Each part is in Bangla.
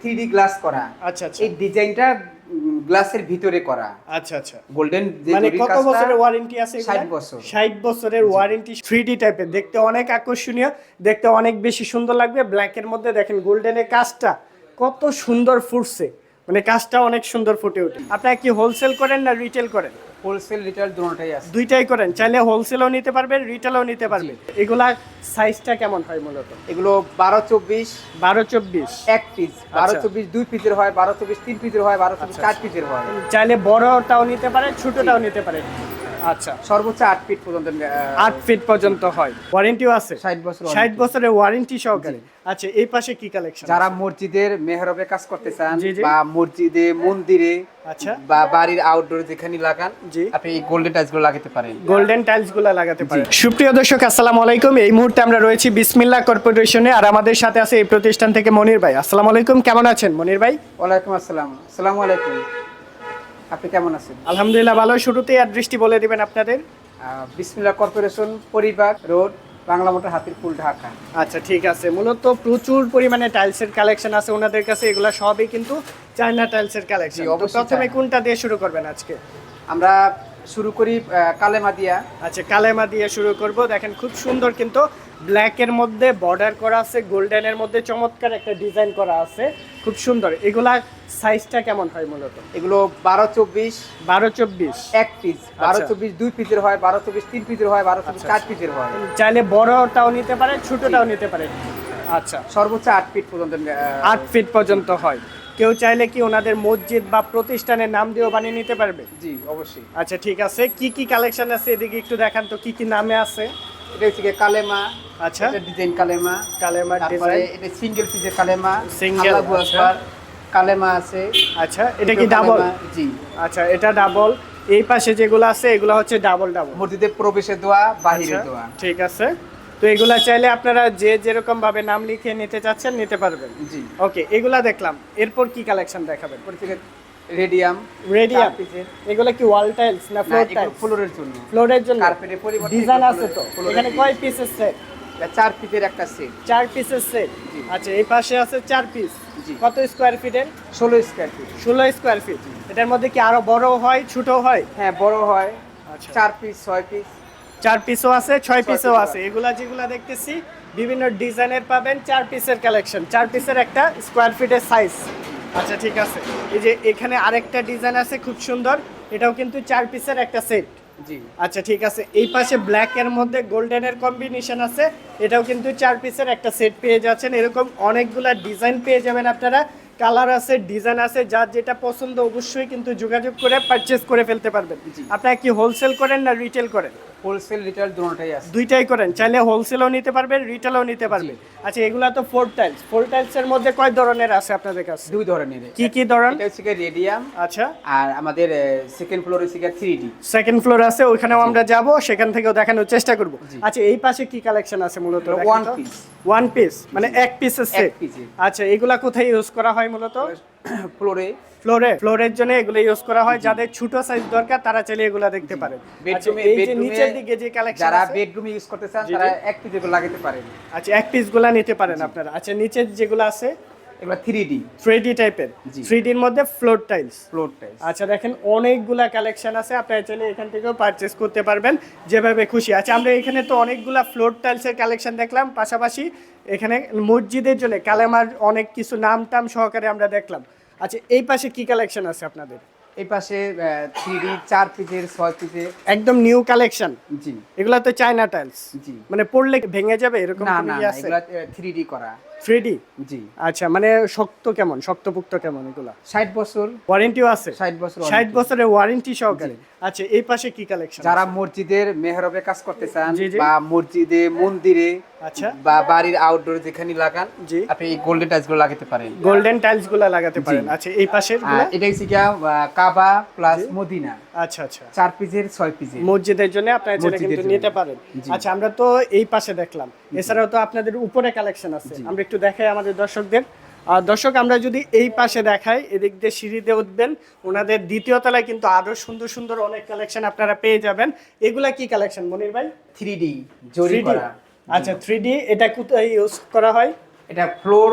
থ্রি গ্লাস করা। আচ্ছা আচ্ছা। এই ডিজাইনটা গ্লাসের ভিতরে করা। আচ্ছা আচ্ছা। গোল্ডেন মানে কত বছরের ওয়ারেন্টি আছে 60 বছর। ষাট বছরের ওয়ারেন্টি থ্রিডি টাইপের দেখতে অনেক আকর্ষণীয় দেখতে অনেক বেশি সুন্দর লাগবে। ব্ল্যাক এর মধ্যে দেখেন গোল্ডেনের কাজটা কত সুন্দর ফুটছে। মানে কাজটা অনেক সুন্দর ফুটে ওঠে। আপনারা কি হোলসেল করেন না রিটেল করেন? হোলসেল রিটেল দুটোই আছে। দুইটাই করেন। চাইলে হোলসেলও নিতে পারবেন রিটেলও নিতে পারবেন। এগুলা সাইজটা কেমন হয় মূলত? এগুলো বারো চব্বিশ বারো চব্বিশ। এক পিস বারো আচ্ছা। চব্বিশ দুই পিসের হয় বারো চব্বিশ তিন পিসের হয় বারো চব্বিশ চার পিসের হয়। চাইলে বড়টাও নিতে পারে ছোটটাও নিতে পারে। আচ্ছা। সর্বোচ্চ ফিট পর্যন্ত ফিট পর্যন্ত হয়। ওয়ারেন্টিও আছে। ষাট বছর ষাট warranty। বছরের ওয়ারেন্টি সহকারে। আচ্ছা এই পাশে কি কালেকশন যারা মসজিদের মেহরবে কাজ করতে চান। বা মসজিদে মন্দিরে আচ্ছা। বা বাড়ির আউটডোর যেখানে লাগান। আপনি এই গোল্ডেন টাইলসগুলো লাগাতে পারেন। গোল্ডেন টাইলসগুলা লাগাতে পারে সুপ্রিয় দর্শক আসসালামু আলাইকুম। এই মুহূর্তে আমরা রয়েছি বিসমিল্লাহ কর্পোরেশনে আর আমাদের সাথে আছে এই প্রতিষ্ঠান থেকে মনির ভাই। আসসালামু আলাইকুম। কেমন আছেন মনির ভাই? ওয়ালাইকুম আসসালাম। আসসালামু আলাইকুম। আপনি কেমন আছেন? আলহামদুলিল্লাহ ভালো। শুরুতেই অ্যাড্রেসটি বলে দিবেন আপনাদের? বিসমিল্লা কর্পোরেশন পরিবার রোড বাংলা মোটর হাতির পুল ঢাকা। আচ্ছা ঠিক আছে। মূলত প্রচুর পরিমাণে টাইলসের কালেকশন আছে ওনাদের কাছে। এগুলো সবই কিন্তু চায়না টাইলসের কালেকশন প্রথমে কোনটা দিয়ে শুরু করবেন আজকে? আমরা শুরু করি কালেমা দিয়া। আচ্ছা কালেমা দিয়ে শুরু করব। দেখেন খুব সুন্দর কিন্তু ব্ল্যাকের মধ্যে বর্ডার করা আছে গোল্ডেনের মধ্যে চমৎকার একটা ডিজাইন করা আছে। খুব সুন্দর। এগুলা সাইজটা কেমন হয় মূলত? এগুলো বারো চব্বিশ বারো চব্বিশ। এক পিস বারো আচ্ছা। চব্বিশ দুই পিসের হয় বারো চব্বিশ তিন পিসের হয় বারো চব্বিশ আচ্ছা, চার পিসের হয়। চাইলে বড়টাও নিতে পারে ছোটটাও নিতে পারে। আচ্ছা। সর্বোচ্চ আট ফিট পর্যন্ত আট ফিট পর্যন্ত হয়। কেউ চাইলে কি ওনাদের মসজিদ বা প্রতিষ্ঠানের নাম দিয়েও বানিয়ে নিতে পারবে? জি অবশ্যই। আচ্ছা ঠিক আছে। কি কি কালেকশন আছে? এদিকে একটু দেখান তো কি কি নামে আছে? এটা হচ্ছে কালেমা আচ্ছা। এটা ডিজাইন কালেমা কালেমার তারপরে এটা সিঙ্গেল পিসের কালেমা আল্লাহু আচ্ছা। কালেমা আছে। আচ্ছা এটা কি ডাবল জি। আচ্ছা এটা ডাবল এই পাশে যেগুলো আছে এগুলো হচ্ছে ডাবল ডাবল মসজিদে প্রবেশে দোয়া বাহিরে দোয়া। ঠিক আছে। তো এগুলা চাইলে আপনারা যে যেরকম ভাবে নাম লিখে নিতে চাচ্ছেন নিতে পারবেন। জি। ওকে এগুলা দেখলাম। এরপর কি কালেকশন দেখাবেন? Radium radium. এগুলো কি ওয়াল টাইলস না ফ্লোর টাইলস ফ্লোরের জন্য। ফ্লোরের জন্য? কার্পেটের পরিবর্তে ডিজাইন আছে তো? এখানে কয় পিসের সেট এটা চার পিসের একটা সেট চার পিসের সেট জি। আচ্ছা এই পাশে আছে চার পিস জি। কত স্কোয়ার ফিটের ষোলো স্কোয়ার ফিট ষোলো স্কোয়ার ফিট এটার মধ্যে কি আরও বড় হয় ছোট হয়? হ্যাঁ বড় হয়। আচ্ছা। চার পিস ছয় পিস চার পিসও আছে ছয় পিসও আছে। এগুলা যেগুলা দেখতেছি বিভিন্ন ডিজাইনের পাবেন চার পিসের কালেকশন চার পিসের একটা স্কোয়ার ফিটের সাইজ আচ্ছা ঠিক আছে। এই যে এখানে আরেকটা ডিজাইন আছে খুব সুন্দর। এটাও কিন্তু চার পিসের একটা সেট জি। আচ্ছা ঠিক আছে। এই পাশে ব্ল্যাক এর মধ্যে গোল্ডেনের কম্বিনেশন আছে। এটাও কিন্তু চার পিসের একটা সেট পেয়ে যাচ্ছেন। এরকম অনেকগুলা ডিজাইন পেয়ে যাবেন আপনারা। কালার আছে ডিজাইন আছে যার যেটা পছন্দ অবশ্যই কিন্তু যোগাযোগ করে পারচেজ করে ফেলতে পারবেন। আপনারা কি হোলসেল করেন না রিটেল করেন? হোলসেল রিটেল দুটোটাই আছে। দুইটাই করেন চাইলে হোলসেলও নিতে পারবেন রিটেলও নিতে পারবেন। আচ্ছা এগুলা তো ফোর টাইলস ফোর টাইলস এর মধ্যে কয় ধরনের আছে আপনাদের কাছে? দুই ধরনের। কি কি ধরন? এটা হচ্ছে রেডিয়াম আচ্ছা। আর আমাদের সেকেন্ড ফ্লোর হচ্ছে গিয়ে থ্রি ডি সেকেন্ড ফ্লোর আছে ওইখানেও আমরা যাব সেখান থেকেও দেখানোর চেষ্টা করব। আচ্ছা এই পাশে কি কালেকশন আছে মূলত? One piece। ওয়ান পিস মানে এক পিসের সেট। আচ্ছা এগুলা কোথায় ইউজ করা হয়? মূলত? ফ্লোরে। ফ্লোরে ফ্লোরের জন্য এগুলো ইউজ করা হয়। যাদের ছোট সাইজ দরকার তারা চাইলে এগুলো দেখতে পারেন। আচ্ছা, বেডরুমে এই যে নিচের দিকে যে কালেকশন যারা বেডরুমে ইউজ করতে চান তারা এক পিস এগুলো লাগাতে পারেন। আচ্ছা এক পিসগুলা নিতে পারেন আপনারা। আচ্ছা নিচের যেগুলো আছে এগুলো থ্রি ডি থ্রি ডি টাইপের। থ্রি ডির মধ্যে ফ্লোর টাইলস ফ্লোর টাইলস আচ্ছা দেখেন অনেকগুলা কালেকশন আছে আপনারা চাইলে এখান থেকেও পারচেস করতে পারবেন যেভাবে খুশি। আচ্ছা আমরা এখানে তো অনেকগুলা ফ্লোর টাইলসের কালেকশন দেখলাম পাশাপাশি এখানে মসজিদের জন্য কালেমার অনেক কিছু নাম টাম সহকারে আমরা দেখলাম। আচ্ছা এই পাশে কি কালেকশন আছে আপনাদের? এই পাশে থ্রি চার পিসের ছয় পিসের। একদম নিউ কালেকশন জি। এগুলা তো চায়না টাইলস জি। মানে পড়লে ভেঙে যাবে? এরকম না না ইয়ে এগুলা থ্রি ডি করা। থ্রি ডি জি। আচ্ছা মানে শক্ত কেমন? শক্তপুক্ত কেমন এগুলা? ষাট বছর। ওয়ারেন্টিও আছে? ষাট বছর ষাট বছরের ওয়ারেন্টি সহকারে। আচ্ছা এই পাশে কি কালেকশন যারা মসজিদের মেহরবে কাজ করতে চান। বা মসজিদে মন্দিরে আচ্ছা। বা বাড়ির আউটডোর যেখানে লাগান জি। আপনি এই গোল্ডেন টাইলসগুলো লাগাতে পারেন। গোল্ডেন টাইলসগুলা লাগাতে পারেন। আচ্ছা এই পাশের এটা হচ্ছে গিয়া কাবা প্লাস মদিনা। আচ্ছা আচ্ছা। চার পিসের ছয় পিসের। মসজিদের জন্য আপনারা যেটা কিন্তু নিতে পারেন। আচ্ছা আমরা তো এই পাশে দেখলাম। এছাড়াও তো আপনাদের উপরে কালেকশন আছে। আমরা একটু দেখাই আমাদের দর্শকদের। আর দর্শক আমরা যদি এই পাশে দেখাই এদিক দিয়ে সিঁড়িতে উঠবেন ওনাদের দ্বিতীয় তলায় কিন্তু আরও সুন্দর সুন্দর অনেক কালেকশন আপনারা পেয়ে যাবেন। এগুলা কি কালেকশন মনির ভাই? থ্রি ডি জরি করা। আচ্ছা থ্রি ডি এটা কোথায় ইউজ করা হয়? এটা ফ্লোর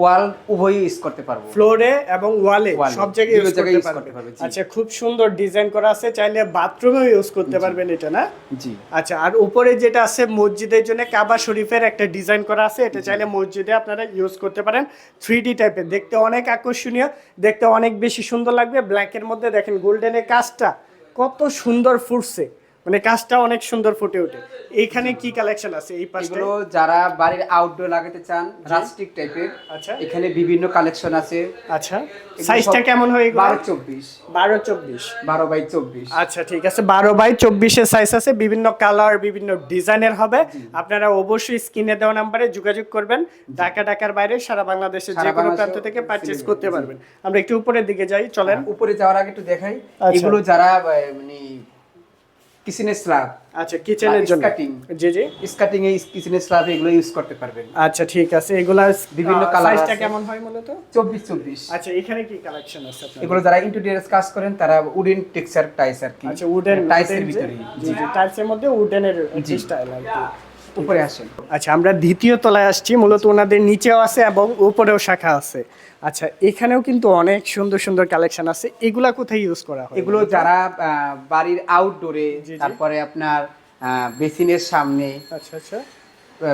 ওয়াল উভয়ই ইউজ করতে পারব। ফ্লোরে এবং ওয়ালে সব জায়গায় ইউজ করতে পারবে। পারবে, আচ্ছা খুব সুন্দর ডিজাইন করা আছে চাইলে বাথরুমেও ইউজ করতে পারবেন এটা না? জি। আচ্ছা আর উপরে যেটা আছে মসজিদের জন্য কাবা শরীফের একটা ডিজাইন করা আছে এটা চাইলে মসজিদে আপনারা ইউজ করতে পারেন থ্রি ডি টাইপের দেখতে অনেক আকর্ষণীয় দেখতে অনেক বেশি সুন্দর লাগবে। ব্ল্যাকের মধ্যে দেখেন গোল্ডেনের কাজটা কত সুন্দর ফুটছে। মানে কাজটা অনেক সুন্দর ফুটে ওঠে। এইখানে কি কালেকশন আছে এই পাশে এগুলো যারা বাড়ির আউটডোর লাগাতে চান রাস্টিক টাইপের আচ্ছা। এখানে বিভিন্ন কালেকশন আছে। আচ্ছা। সাইজটা কেমন হয় এগুলো বারো চব্বিশ। বারো চব্বিশ। বারো বাই চব্বিশ। আচ্ছা ঠিক আছে। বারো বাই চব্বিশের সাইজ আছে। বিভিন্ন কালার বিভিন্ন ডিজাইনের হবে। আপনারা অবশ্যই স্ক্রিনে দেওয়া নাম্বারে যোগাযোগ করবেন। ঢাকা ঢাকার বাইরে সারা বাংলাদেশের যে কোনো প্রান্ত থেকে পারচেজ করতে পারবেন। আমরা একটু উপরের দিকে যাই চলেন। উপরে যাওয়ার আগে একটু দেখাই। আচ্ছা। এগুলো যারা মানে কিচেনের স্ল্যাব। আচ্ছা কিচেনের জন্য। জি জি। স্কাটিং এই কিচেনের স্ল্যাব এগুলো ইউজ করতে পারবেন। আচ্ছা ঠিক আছে। এগুলা বিভিন্ন কালার সাইজটা কেমন হয় মূলত? চব্বিশ চব্বিশ। আচ্ছা এখানে কি কালেকশন আছে আপনার এগুলো যারা ইন্টেরিয়ার কাজ করেন তারা উডেন টেক্সচার টাইস আর কি। আচ্ছা উডেন টাইসের ভিতরে জি জি টাইসের মধ্যে উডেনের স্টাইল আর কি। উপরে আসেন। আচ্ছা আমরা দ্বিতীয় তলায় আসছি মূলত ওনাদের নিচেও আছে এবং উপরেও শাখা আছে। আচ্ছা এখানেও কিন্তু অনেক সুন্দর সুন্দর কালেকশন আছে। এগুলা কোথায় ইউজ করা হয়? এগুলো যারা বাড়ির আউটডোরে। তারপরে আপনার বেসিনের সামনে আচ্ছা আচ্ছা।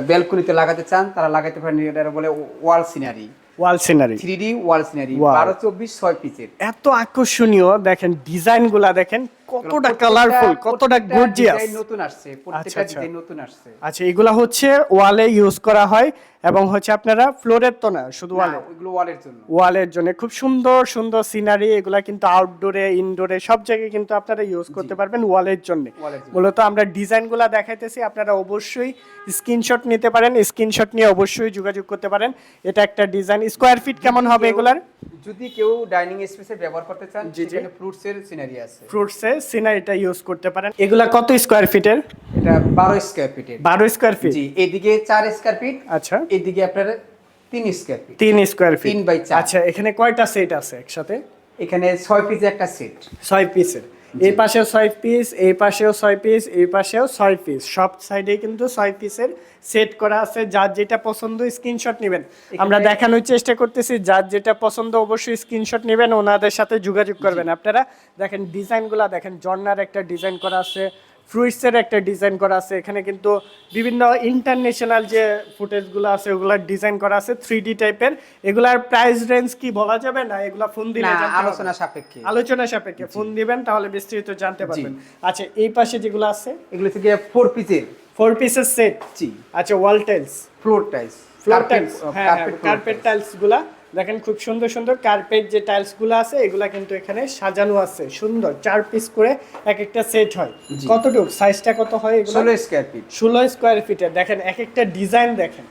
ব্যালকনিতে লাগাতে চান তারা লাগাতে পারেন এটা বলে wall scenery wall scenery three D wall scenery. বারো চব্বিশ ছয় পিসের এত আকর্ষণীয় দেখেন ডিজাইনগুলা দেখেন কতটা কালারফুল কতটা গর্জিয়াস নতুন আসছে প্রত্যেকটা আচ্ছা। নতুন আসছে। আচ্ছা এগুলা হচ্ছে ওয়ালে ইউজ করা হয়। এবং হচ্ছে আপনারা ফ্লোরের তো না শুধু ওয়ালে ওইগুলো ওয়ালের জন্য। ওয়ালের জন্য। খুব সুন্দর সুন্দর সিনারি এগুলা কিন্তু আউটডোরে ইনডোরে সব জায়গায় কিন্তু আপনারা ইউজ করতে পারবেন ওয়ালের জন্য। মূলত আমরা ডিজাইনগুলো দেখাইতেছি আপনারা অবশ্যই স্ক্রিনশট নিতে পারেন স্ক্রিনশট নিয়ে অবশ্যই যোগাযোগ করতে পারেন। এটা একটা ডিজাইন স্কোয়ার ফিট কেমন হবে এগুলার? যদি কেউ ডাইনিং স্পেসে ব্যবহার করতে চান। সেখানে ফ্রুটস এর সিনারি আছে। ফ্রুটসে সিনারিটা ইউজ করতে পারেন। এগুলা কত স্কোয়ার ফিটের এটা বারো স্কোয়ার ফিটের বারো স্কোয়ার ফিট জি এদিকে চার স্কোয়ার ফিট আচ্ছা। এদিকে আপনার তিন স্কোয়ার ফিট তিন স্কোয়ার ফিট তিন by চার। আচ্ছা এখানে কয়টা সেট আছে একসাথে? এখানে ছয় পিস একটা সেট ছয় পিসের এই পাশেও ছয় পিস এই পাশেও ছয় পিস এই পাশেও ছয় পিস সব সাইডে কিন্তু ছয় পিসের সেট করা আছে। যার যেটা পছন্দ স্ক্রিনশট নেবেন। আমরা দেখানোর চেষ্টা করতেছি যার যেটা পছন্দ অবশ্যই স্ক্রিনশট নেবেন ওনাদের সাথে যোগাযোগ করবেন। আপনারা দেখেন ডিজাইনগুলো দেখেন জর্নার একটা ডিজাইন করা আছে। ফ্রুইটসের একটা ডিজাইন করা আছে। এখানে কিন্তু বিভিন্ন ইন্টারন্যাশনাল যে ফুটেজগুলো আছে ওগুলার ডিজাইন করা আছে থ্রি ডি টাইপের এগুলার প্রাইস রেঞ্জ কি বলা যাবে না? এগুলা ফোন দিলে? আলোচনা সাপেক্ষে। আলোচনা সাপেক্ষে। ফোন দিবেন তাহলে বিস্তারিত জানতে পারবেন। আচ্ছা এই পাশে যেগুলো আছে? এগুলো থেকে ফোর পিসের ফোর পিসের সেট জি। আচ্ছা wall tiles floor tiles floor tiles হ্যাঁ কার্পেট টাইলসগুলা। দেখেন খুব সুন্দর সুন্দর কার্পেট যে টাইলসগুলো আছে এগুলা কিন্তু এখানে সাজানো আছে। সুন্দর চার পিস করে এক একটা সেট হয়। কতটুকু? সাইজটা কত হয় ষোলো স্কোয়ার ফিট ষোলো স্কোয়ার ফিটের দেখেন এক একটা ডিজাইন দেখেন।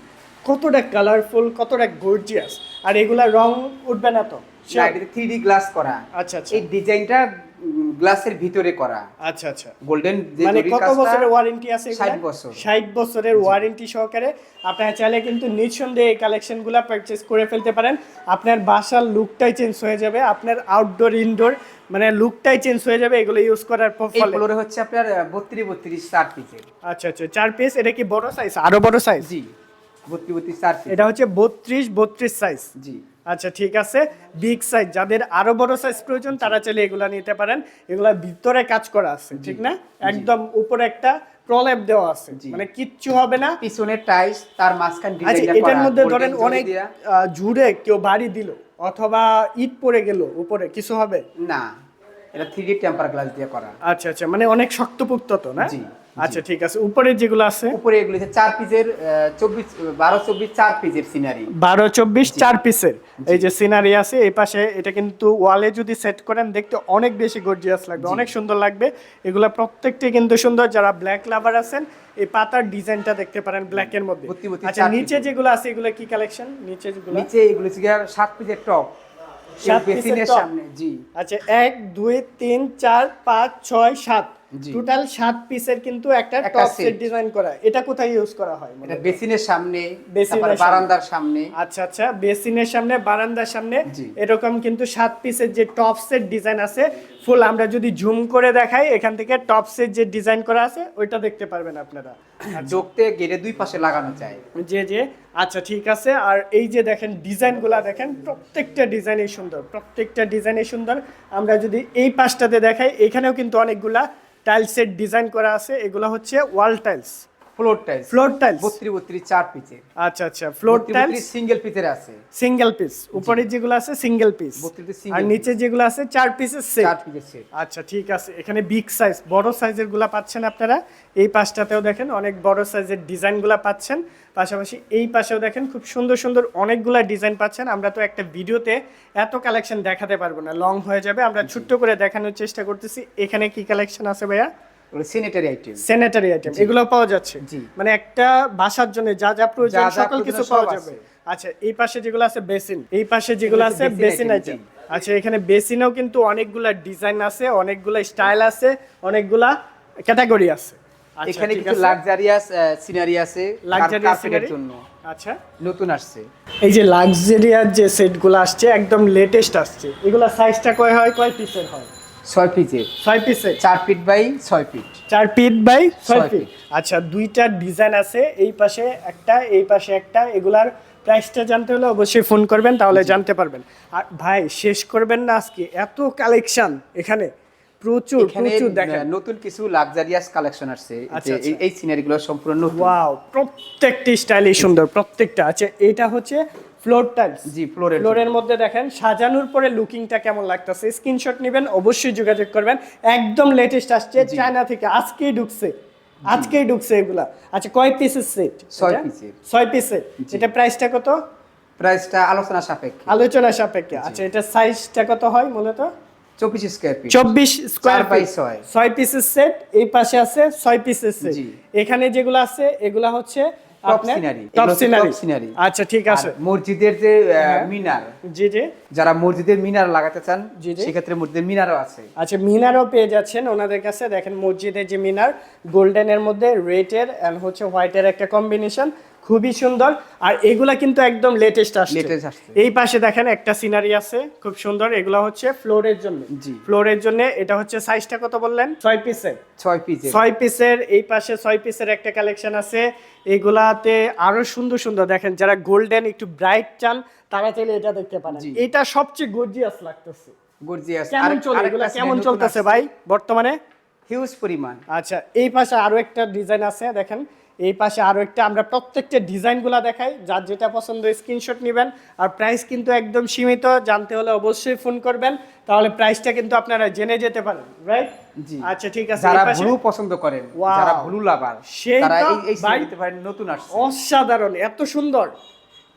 কতটা কালারফুল কতটা গর্জিয়াস আর এগুলা রং উঠবে না তো? থ্রি ডি গ্লাস করা। আচ্ছা আচ্ছা। এই ডিজাইনটা গ্লাসের ভিতরে করা। আচ্ছা আচ্ছা। গোল্ডেন মানে কত বছরের ওয়ারেন্টি আছে 60 বছর। ষাট বছরের ওয়ারেন্টি সহকারে আপনারা চাইলে কিন্তু নিঃসন্দেহে এই কালেকশনগুলো পারচেস করে ফেলতে পারেন। আপনার বাসার লুকটাই চেঞ্জ হয়ে যাবে আপনার আউটডোর ইনডোর মানে লুকটাই চেঞ্জ হয়ে যাবে এগুলো ইউজ করার এই ফলে। ফ্লোরে হচ্ছে আপনার বত্রিশ বত্রিশ চার পিসের আচ্ছা আচ্ছা চার পিস এটা কি বড় সাইজ আরও বড় সাইজ জি বত্রিশ বত্রিশ চার পিস এটা হচ্ছে বত্রিশ বত্রিশ সাইজ জি। আচ্ছা ঠিক আছে। বিগ সাইজ যাদের আরও বড় সাইজ প্রয়োজন তারা চাইলে এগুলা নিতে পারেন। এগুলা ভিতরে কাজ করা আছে ঠিক না? একদম উপরে একটা প্রলেপ দেওয়া আছে। মানে কিচ্ছু হবে না। পিছনের টাইস তার মাঝখান আচ্ছা এটার মধ্যে ধরেন অনেক। জুড়ে কেউ বাড়ি দিল অথবা ইট পড়ে গেল উপরে কিছু হবে? না এটা থ্রি টেম্পার গ্লাস দিয়ে করা। আচ্ছা আচ্ছা মানে অনেক শক্তপোক্ত তো না? জি, আচ্ছা ঠিক আছে। উপরে যেগুলো আছে? উপরে এগুলো চার পিসের চব্বিশ বারো চব্বিশ চার পিসের সিনারি বারো চব্বিশ চার পিসের। এই যে সিনারি আছে এই পাশে এটা কিন্তু ওয়ালে যদি সেট করেন দেখতে অনেক বেশি গর্জিয়াস লাগবে অনেক সুন্দর লাগবে। এগুলা প্রত্যেকটি কিন্তু সুন্দর। যারা ব্ল্যাক লাভার আছেন এই পাতার ডিজাইনটা দেখতে পারেন ব্ল্যাক এর মধ্যে। আচ্ছা নিচে যেগুলো আছে এগুলো কি কালেকশন নিচে যেগুলো? নিচে এগুলো সাত পিসের টপ সাত এর সামনে জি। আচ্ছা এক দুই তিন চার পাঁচ ছয় সাত। টোটাল সাত পিসের কিন্তু একটা টপ সেট ডিজাইন করা। এটা কোথায় ইউজ করা হয় এটা বেসিনের সামনে বেসিনের বারান্দার সামনে। আচ্ছা আচ্ছা। বেসিনের সামনে বারান্দার সামনে। এরকম কিন্তু সাত পিসের যে টপ সেট ডিজাইন আছে ফুল আমরা যদি জুম করে দেখাই এখান থেকে টপ সেট যে ডিজাইন করা আছে ওইটা দেখতে পারবেন আপনারা। যোগতে গেটে দুই পাশে লাগানো যায়। যে যে আচ্ছা ঠিক আছে। আর এই যে দেখেন ডিজাইনগুলা দেখেন প্রত্যেকটা ডিজাইনই সুন্দর প্রত্যেকটা ডিজাইনই সুন্দর। আমরা যদি এই পাশটাতে দেখাই এখানেও কিন্তু অনেকগুলা টাইলসের ডিজাইন করা আছে এগুলো হচ্ছে wall tiles. Floor tiles floor tiles বত্রিশ বত্রিশ চার পিচের আচ্ছা আচ্ছা ফ্লোর টাইলস সিঙ্গেল পিচের আছে। সিঙ্গেল পিস উপরে যেগুলো আছে সিঙ্গেল পিস 32 আর নিচে যেগুলো আছে চার পিসের সেট চার পিচের সেট আচ্ছা ঠিক আছে। এখানে বিগ সাইজ বড় সাইজেরগুলা পাচ্ছেন আপনারা। এই পাশটাতেও দেখেন অনেক বড় সাইজের ডিজাইনগুলা পাচ্ছেন। পাশাপাশি এই পাশেও দেখেন খুব সুন্দর সুন্দর অনেকগুলা ডিজাইন পাচ্ছেন। আমরা তো একটা ভিডিওতে এত কালেকশন দেখাতে পারব না। লং হয়ে যাবে। আমরা ছোট্ট করে দেখানোর চেষ্টা করতেছি। এখানে কি কালেকশন আছে ভাইয়া? স্যানিটারি আইটেম স্যানিটারি আইটেম এগুলো পাওয়া যাচ্ছে। জি। মানে একটা বাসার জন্য যা যা প্রয়োজন সকল কিছু পাওয়া যাবে। আচ্ছা এই পাশে যেগুলো আছে বেসিন। এই পাশে যেগুলো আছে বেসিন আইটেম আচ্ছা এখানে বেসিনেও কিন্তু অনেকগুলা ডিজাইন আছে অনেকগুলা স্টাইল আছে অনেকগুলা ক্যাটাগরি আছে। আচ্ছা, এখানে কিছু লাক্সারিয়াস সিনারি আছে কার্পেটের scenery? জন্য। আচ্ছা। নতুন আসছে। এই যে লাক্সারিয়ার যে সেটগুলো আসছে একদম লেটেস্ট আসছে। এগুলা সাইজটা কয় হয়? কয় পিসের হয়? ছয় পিচের ছয় পিসের চার ফিট বাই ছয় ফিট চার ফিট বাই ছয় ফিট আচ্ছা দুইটা ডিজাইন আছে এই পাশে একটা এই পাশে একটা এগুলার প্রাইসটা জানতে হলে অবশ্যই ফোন করবেন তাহলে জানতে পারবেন। আর ভাই শেষ করবেন না আজকে এত কালেকশন এখানে প্রচুর প্রচুর দেখেন। নতুন কিছু লাক্সারিয়াস কালেকশন আসছে এই আচ্ছা, আচ্ছা। গুলো সম্পূর্ণ ওয়াও প্রত্যেকটি স্টাইলই সুন্দর প্রত্যেকটা। আচ্ছা এটা হচ্ছে ফ্লোর টাইলস জি ফ্লোরের ফ্লোরের মধ্যে দেখেন সাজানোর পরে লুকিংটা কেমন লাগতেছে? স্ক্রিনশট নেবেন অবশ্যই যোগাযোগ করবেন। একদম লেটেস্ট আসছে চায়না থেকে। আজকেই ঢুকছে। আজকেই ঢুকছে এগুলা। আচ্ছা কয় পিসের সেট ছয় piece-এর। ছয় পিসের এটা প্রাইসটা কত? প্রাইসটা আলোচনা সাপেক্ষে। আলোচনা সাপেক্ষে। আচ্ছা এটা সাইজটা কত হয় মূলত? চব্বিশ স্কোয়ার ফিট চব্বিশ স্কোয়ার by ছয়। ছয় পিসের সেট এই পাশে আছে ছয় পিসের সেট এখানে যেগুলো আছে এগুলা হচ্ছে টপ সিনারি আচ্ছা ঠিক আছে। মসজিদের যে আহ, হ্যাঁ। মিনার জি জি। যারা মসজিদের মিনার লাগাতে চান। সেক্ষেত্রে মসজিদের মিনারও আছে। আচ্ছা মিনারও পেয়ে যাচ্ছেন ওনাদের কাছে। দেখেন মসজিদের যে মিনার গোল্ডেনের মধ্যে অ্যান্ড হচ্ছে হোয়াইটের একটা কম্বিনেশন। খুবই সুন্দর। আর এগুলা কিন্তু একদম লেটেস্ট আসছে। এই পাশে দেখেন একটা সিনারি আছে খুব সুন্দর। এগুলা হচ্ছে ফ্লোরের জন্য। জি। ফ্লোরের জন্য এটা হচ্ছে সাইজটা কত বললেন? ছয় পিসের ছয় পিসের ছয় পিসের এই পাশে ছয় পিসের একটা কালেকশন আছে। এগুলাতে আরও সুন্দর সুন্দর দেখেন যারা গোল্ডেন একটু ব্রাইট চান তারা চাইলে এটা দেখতে পারেন। এটা সবচেয়ে গর্জিয়াস লাগতেছে। গর্জিয়াস কেমন চলে এগুলা? কেমন চলতেছে ভাই বর্তমানে? হিউজ পরিমাণ। আচ্ছা এই পাশে আরও একটা ডিজাইন আছে দেখেন। এই পাশে আরও একটা আমরা প্রত্যেকটা ডিজাইনগুলো দেখাই। যার যেটা পছন্দ স্ক্রিনশট নেবেন। আর প্রাইস কিন্তু একদম সীমিত জানতে হলে অবশ্যই ফোন করবেন। তাহলে প্রাইসটা কিন্তু আপনারা জেনে যেতে পারেন রাইট জি। আচ্ছা ঠিক আছে যারা ব্লু পছন্দ করেন. যারা ব্লু লাভার সেই তারা এই এই ভাই। পারেন নতুন আসছে। অসাধারণ এত সুন্দর।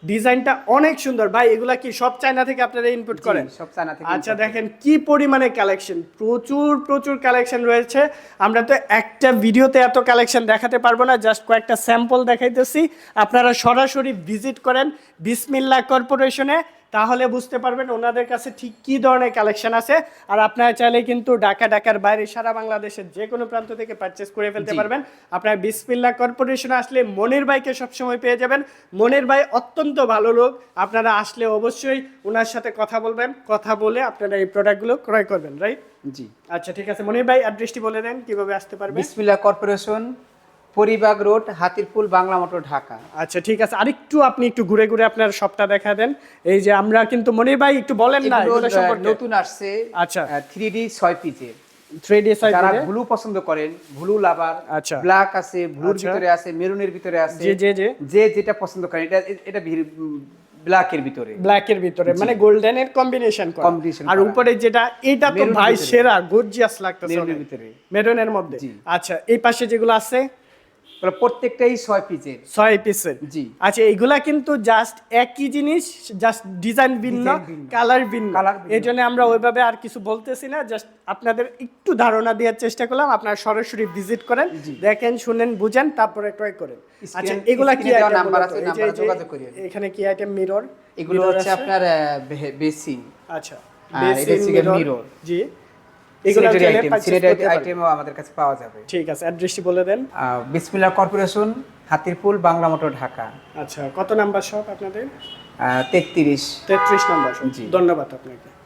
ডিজাইনটা অনেক সুন্দর। ভাই এগুলা কি সব চায়না থেকে আপনারা ইনপুট করেন? সব চায়না থেকে আচ্ছা দেখেন কি পরিমাণে কালেকশন প্রচুর প্রচুর কালেকশন রয়েছে। আমরা তো একটা ভিডিওতে এত কালেকশন দেখাতে পারব না জাস্ট কয়েকটা স্যাম্পল দেখাইতেছি। আপনারা সরাসরি ভিজিট করেন বিসমিল্লা কর্পোরেশনে। তাহলে বুঝতে পারবেন ওনাদের কাছে ঠিক কি ধরনের কালেকশন আছে। আর আপনারা চাইলে কিন্তু ঢাকা ঢাকার বাইরে সারা বাংলাদেশের যে কোনো প্রান্ত থেকে পারচেস করে ফেলতে পারবেন। আপনার বিসমিল্লা কর্পোরেশন আসলে মনির ভাইকে সবসময় পেয়ে যাবেন। মনির ভাই অত্যন্ত ভালো লোক। আপনারা আসলে অবশ্যই ওনার সাথে কথা বলবেন। কথা বলে আপনারা এই প্রোডাক্টগুলো ক্রয় করবেন রাইট জি। আচ্ছা ঠিক আছে। মনির ভাই অ্যাড্রেসটি বলে দেন কীভাবে আসতে পারবেন? Bismillah Corporation Paribagh Road Hatirpool Bangla Motor Dhaka. আচ্ছা ঠিক আছে। আরেকটু আপনি একটু ঘুরে ঘুরে আপনার শপটা দেখা দেন। এই যে আমরা কিন্তু মনির ভাই একটু বলেন না নতুন আসছে আচ্ছা। থ্রি ডি ছয় পিসের যারা ব্লু পছন্দ করেন ব্লু লাভার আচ্ছা। ব্ল্যাক আছে ব্লুর আচ্ছা। ভিতরে আছে মেরুনের ভিতরে আছে যে যেটা পছন্দ করেন এটা এটা ব্ল্যাকের ভিতরে। ব্ল্যাকের ভিতরে মানে গোল্ডেনের কম্বিনেশন করা। Combination আর উপরে যেটা এটা তো ভাই সেরা গর্জিয়াস লাগতেছে মেরুনের ভিতরে। মেরুনের মধ্যে। আচ্ছা এই পাশে যেগুলো আছে? প্রত্যেকটাই ছয় পিসের ছয় পিসের জি। আচ্ছা এগুলা কিন্তু জাস্ট একই জিনিস জাস্ট ডিজাইন ভিন্ন কালার ভিন্ন। এই জন্য আমরা ওইভাবে আর কিছু বলতেছি না জাস্ট আপনাদের একটু ধারণা দেওয়ার চেষ্টা করলাম আপনারা সরাসরি ভিজিট করেন দেখেন শুনেন বুঝেন তারপরে ক্রয় করেন। আচ্ছা এগুলা কি নাম্বার আছে, নাম্বারে যোগাযোগ করিয়েন। এখানে কি আইটেম মিরর এগুলো হচ্ছে আপনার বেসিন। আচ্ছা। mirror। mirror। জি। আইটেমও আমাদের কাছে পাওয়া যাবে। ঠিক আছে অ্যাড্রেসটি বলে দেন। আহ, কর্পোরেশন হাতিরপুল বাংলা মোটর ঢাকা। আচ্ছা কত নাম্বার শপ আপনাদের? তেত্রিশ। তেত্রিশ নাম্বার। জি। ধন্যবাদ আপনাকে।